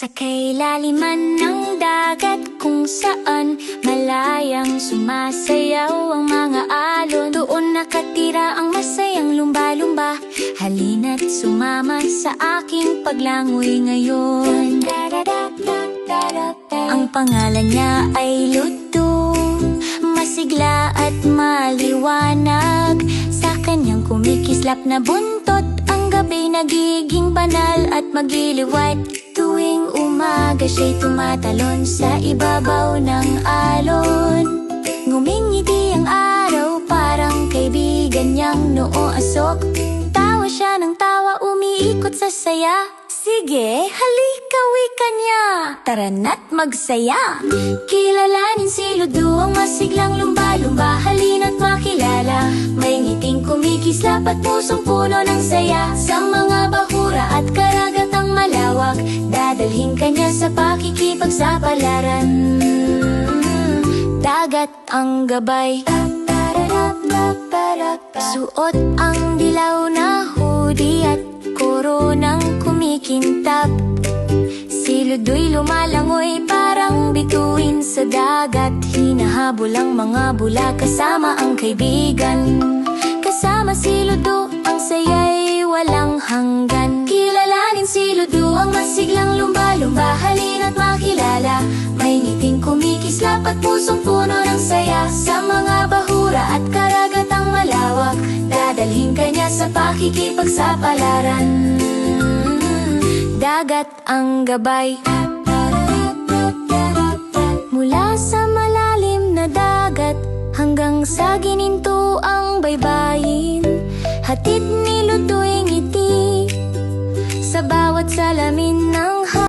Kanlungan ng dagat kung saan Malayang sumasayaw ang mga alon. Doon nakatira ang masayang lumba-lumba. Halina't sumama sa aking paglangoy ngayon. Ang pangalan niya ay Luto Masigla at maliwanag. Sa kanyang kumikislap na buntot. Ang gabi nagiging banal at magiliwat umaga siya'y tumatalon Sa ibabaw ng alon. Ngumingiti ang araw Parang kaibigan niyang noo asok. Tawa siya ng tawa Umiikot sa saya. Sige, halika wika niya. Tara na't magsaya. Kilalanin si Ludo Ang masiglang lumba-lumba. Halina't makilala. May ngiting kumikislap At pusong puno ng saya. Sa mga pakikipagsapalaran Dagat ang gabay. Suot ang dilaw na hoodie at koronang kumikintab. Si Ludoy lumalangoy parang bituin sa dagat. Hinahabol ang mga bula kasama ang kaibigan. Kasama si Ludo, ang saya'y walang hanggan. Kilalanin si Ludo, ang masiglang lumba-lumba Halina't at pusong puno ng saya Sa mga bahura at karagatang malawak. Dadalhin ka niya sa pakikipagsapalaran. Dagat ang gabay. Mula sa malalim na dagat Hanggang sa gininto ang baybayin. Hatid ni Ludoy ngiti Sa bawat salamin